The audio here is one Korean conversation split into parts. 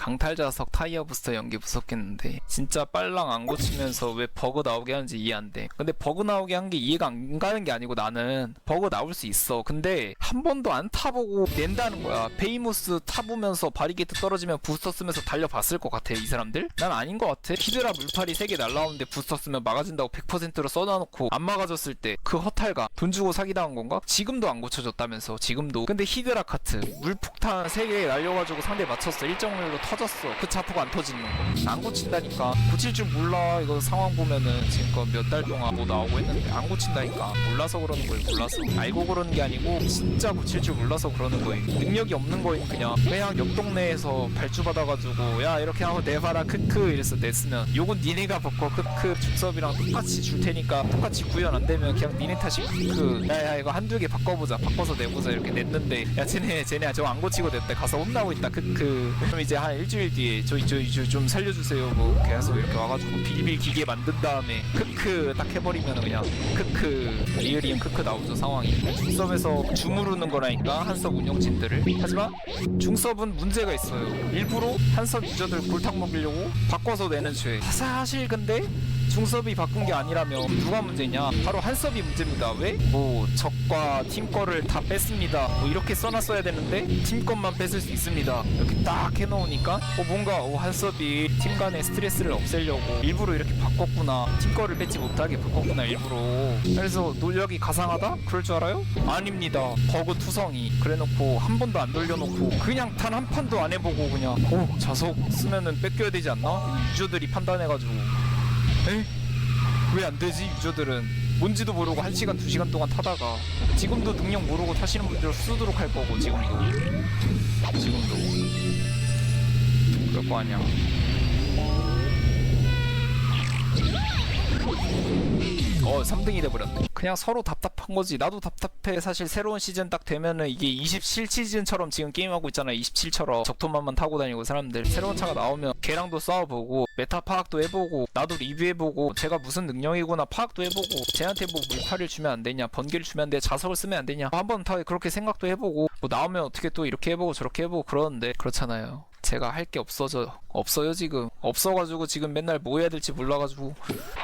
강탈자석 타이어 부스터 연기 무섭겠는데 진짜 빨랑 안 고치면서 왜 버그 나오게 하는지 이해 안 돼. 근데 버그 나오게 한 게 이해가 안 가는 게 아니고 나는 버그 나올 수 있어. 근데 한 번도 안 타보고 낸다는 거야. 베이모스 타보면서 바리게이트 떨어지면 부스터 쓰면서 달려봤을 것 같아 이 사람들? 난 아닌 것 같아. 히드라 물파리 3개 날라오는데 부스터 쓰면 막아준다고 100%로 써놔놓고 안 막아줬을 때 그 허탈감 돈 주고 사기당한 건가? 지금도 안 고쳐졌다면서 지금도 근데 히드라 카트 물폭탄 3개 날려가지고 상대 맞췄어 일정률로 터졌어. 그 자포가 안 터지는 거. 안 고친다니까. 고칠 줄 몰라. 이거 상황 보면은 지금껏 몇 달 동안 뭐 나오고 했는데 안 고친다니까. 몰라서 그러는 거예요. 몰라서. 알고 그러는 게 아니고 진짜 고칠 줄 몰라서 그러는 거예요. 능력이 없는 거예요. 그냥 그냥 옆 동네에서 발주 받아가지고 야 이렇게 하고 내봐라. 크크 이래서 냈으면. 요건 니네가 벗고 크크 중섭이랑 똑같이 줄 테니까 똑같이 구현 안 되면 그냥 니네 탓이 크크. 야야 이거 한두 개 바꿔보자. 바꿔서 내보자. 이렇게 냈는데. 야 쟤네 쟤네 저거 안 고치고 냈대. 가서 혼나고 있다. 크크. 그럼 이제 한 일주일 뒤에 저희 저희 저희 좀 살려주세요. 뭐 계속 이렇게 와가지고 빌빌 기계 만든 다음에 크크 딱 해버리면 그냥 크크 리얼이응 크크 나오죠 상황이. 중섭에서 주무르는 거라니까 한섭 운영진들을. 하지만 중섭은 문제가 있어요. 일부러 한섭 유저들 골탕 먹이려고 바꿔서 내는 죄. 사실 근데 중섭이 바꾼 게 아니라면 누가 문제냐? 바로 한섭이 문제입니다. 왜? 뭐 적과 팀 거를 다 뺐습니다. 뭐 이렇게 써놨어야 되는데 팀 것만 뺐을 수 있습니다. 이렇게 딱 해놓으니까 어 뭔가 어 한섭이 팀 간의 스트레스를 없애려고 일부러 이렇게 바꿨구나. 팀 거를 뺏지 못하게 바꿨구나 일부러. 그래서 노력이 가상하다? 그럴 줄 알아요? 아닙니다. 버그 투성이 그래놓고 한 번도 안 돌려놓고 그냥 단 한 판도 안 해보고 그냥 어 자석 쓰면은 뺏겨야 되지 않나? 유저들이 판단해가지고 에? 왜 안 되지 유저들은? 뭔지도 모르고 1시간 2시간 동안 타다가 지금도 능력 모르고 타시는 분들 수두룩 할 거고 지금도. 지금도. 그럴 거 아니야 어 3등이 돼버렸네. 그냥 서로 답답한 거지. 나도 답답해. 사실 새로운 시즌 딱 되면은 이게 27 시즌처럼 지금 게임하고 있잖아 27처럼 적토만만 타고 다니고 사람들. 새로운 차가 나오면 걔랑도 싸워보고 메타 파악도 해보고 나도 리뷰해보고 제가 무슨 능력이구나 파악도 해보고 쟤한테 뭐 물파를 주면 안 되냐 번개를 주면 안돼 자석을 쓰면 안 되냐 한번 다 그렇게 생각도 해보고 뭐 나오면 어떻게 또 이렇게 해보고 저렇게 해보고 그러는데 그렇잖아요 제가 할 게 없어져 없어요 지금. 없어가지고 지금 맨날 뭐 해야 될지 몰라가지고.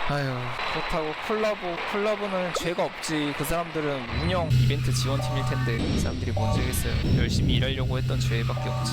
아유 그렇다고 콜라보 콜라보는 죄가 없지. 그 사람들은 운영 이벤트 지원팀일 텐데 그 사람들이 뭔 죄겠어요. 열심히 일하려고 했던 죄밖에 없지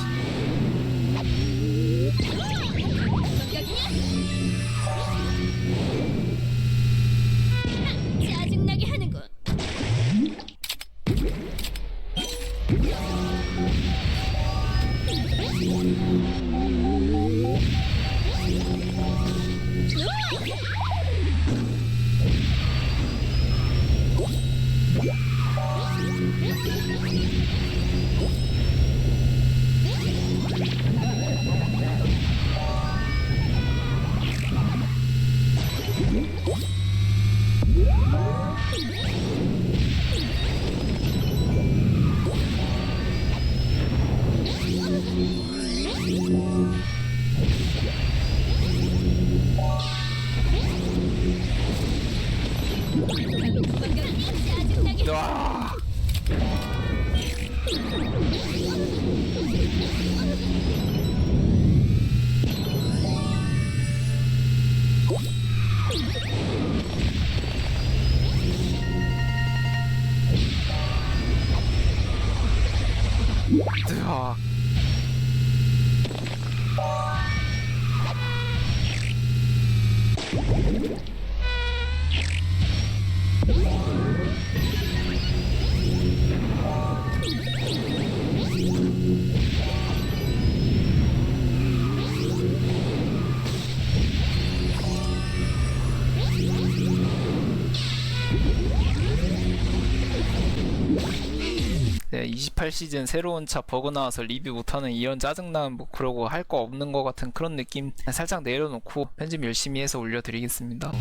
네, 28시즌 새로운 차 버그 나와서 리뷰 못하는 이런 짜증나는 뭐 그러고 할 거 없는 거 같은 그런 느낌 살짝 내려놓고 편집 열심히 해서 올려드리겠습니다.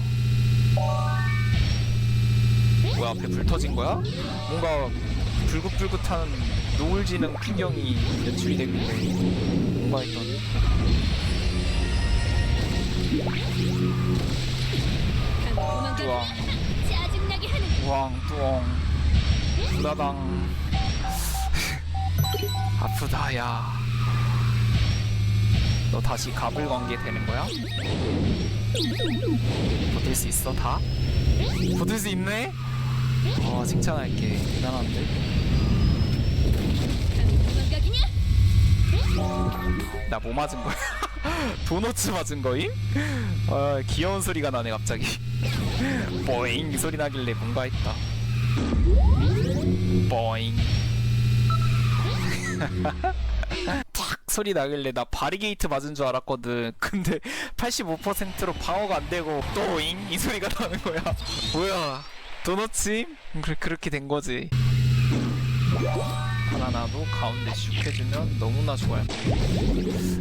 뭐야 앞에 불 터진 거야? 뭔가 불긋불긋한 노을지능 풍경이 연출이 되는데 뭔가 했던 하는 우왕 뚜엉 부다당 아프다 야 너 다시 갑을 관계 되는 거야? 버틸 수 있어 다? 버틸 수 있네? 어 칭찬할게. 대단한데? 나 뭐 맞은 거야? 도너츠 맞은 거임? 아 귀여운 소리가 나네 갑자기. 뽀잉! 소리 나길래 뭔가 했다. 뽀잉! 탁! 소리 나길래 나 바리게이트 맞은 줄 알았거든. 근데 85%로 방어가 안 되고 또잉! 이 소리가 나는 거야. 뭐야 그래 그렇게 된 거지. 바나나도 가운데 슉 해주면 너무나 좋아요.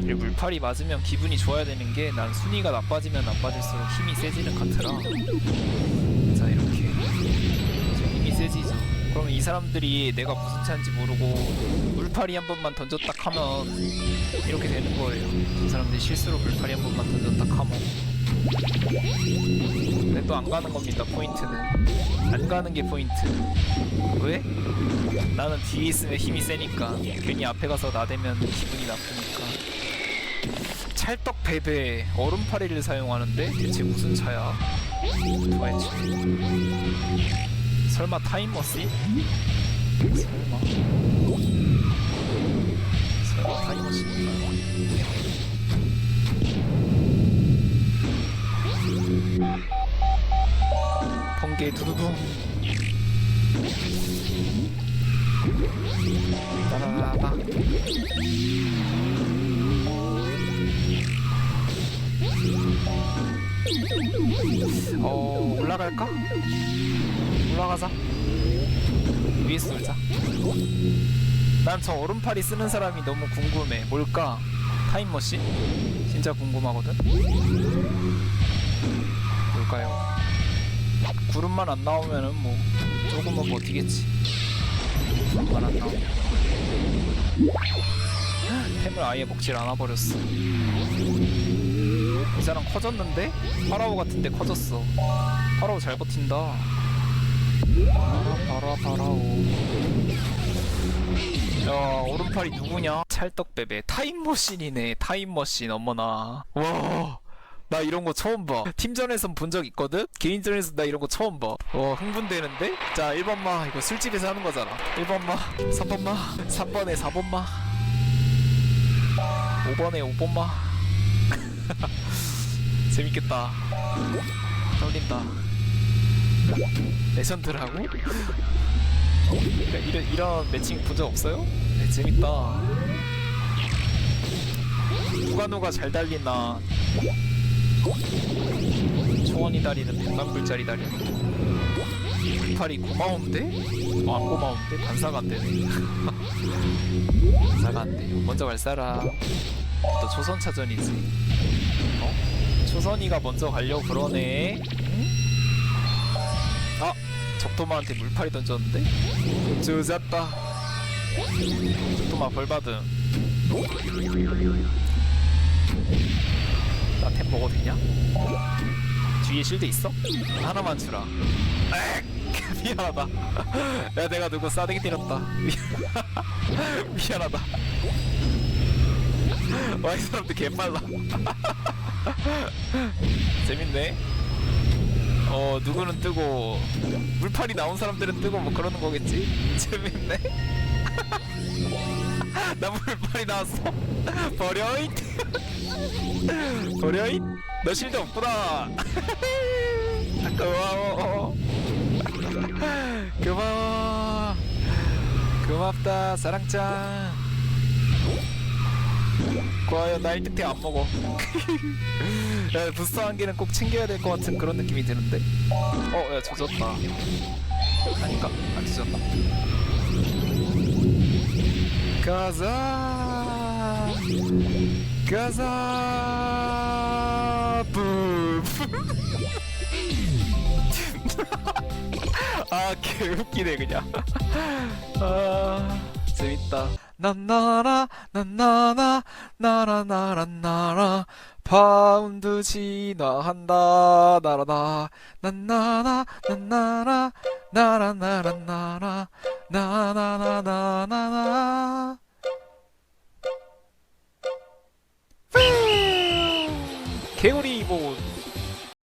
이 물팔이 맞으면 기분이 좋아야 되는 게 난 순위가 나빠지면 나빠질수록 힘이 세지는 카트라. 자 이렇게. 이제 힘이 세지죠. 그러면 이 사람들이 내가 무슨 차인지 모르고 물팔이 한 번만 던졌다 하면 이렇게 되는 거예요. 이 사람들이 실수로 물팔이 한 번만 던졌다 하면 근데 또 안 가는 겁니다 포인트는 안 가는 게 포인트 왜? 나는 뒤에 있으면 힘이 세니까 괜히 앞에 가서 나대면 기분이 나쁘니까 찰떡 베베 얼음파리를 사용하는데 대체 무슨 차야? 도대체 설마 타임머신? 설마 설마 타임머신인가요? 번개 두두둥 따라라라 어 올라갈까? 올라가자 위에서 놀자 난 저 얼음파리 쓰는 사람이 너무 궁금해 뭘까? 타임머신? 진짜 궁금하거든 뭘까요? 구름만 안 나오면은 뭐 조금은 버티겠지. 구름만 안 나오면. 템을 아예 먹질 않아 버렸어. 이 사람 커졌는데? 파라오 같은데 커졌어. 파라오 잘 버틴다. 파라 파라 파라오. 야 오른팔이 누구냐? 찰떡베베. 타임머신이네 타임머신 어머나. 와 나 이런 거 처음 봐. 팀전에선 본 적 있거든? 개인전에서 나 이런 거 처음 봐. 와, 흥분되는데? 자, 1번마. 이거 술집에서 하는 거잖아. 1번마, 3번마, 3번에 4번마, 5번에 5번마. 재밌겠다. 떨린다. 레전드라고? 그러니까 이런, 이런 매칭 본 적 없어요? 네, 재밌다. 누가 누가 잘 달리나 초원이 다리는 100만 불짜리 다리 팔이 고마운데? 어, 안 고마운데? 반사가 안 되네 반사가 안 돼요 먼저 갈 사람 또 초선차전이지 어? 초선이가 먼저 가려고 그러네 응? 아! 적도마한테 물파리 던졌는데? 조졌다 적도마 벌받음 나 템 먹어도 되냐? 뒤에 실드 있어? 하나만 주라. 액! 미안하다. 야, 내가 누구 싸대기 때렸다. 미- 미안하다. 와, 이 사람들 개빨라. 재밌네. 어, 누구는 뜨고, 물팔이 나온 사람들은 뜨고 뭐 그러는 거겠지? 재밌네. 나 물팔이 나왔어. 버려잇. 버려잇. 너 실드 없구나. 고마워. 고마워. 고맙다, 사랑짱. 과연 나 1등 안 먹어. 야, 부스터 한 개는 꼭 챙겨야 될 것 같은 그런 느낌이 드는데. 어, 야, 조졌다. 아닌가? 안 조졌나? 가자. 뿜. 아, 개 웃기네 그냥. 아, 재밌다. 난나라 난나나 나라 나라 나라 파운드 진화한다 나라나 난나나 난나라 ならならならななななななケオリーボー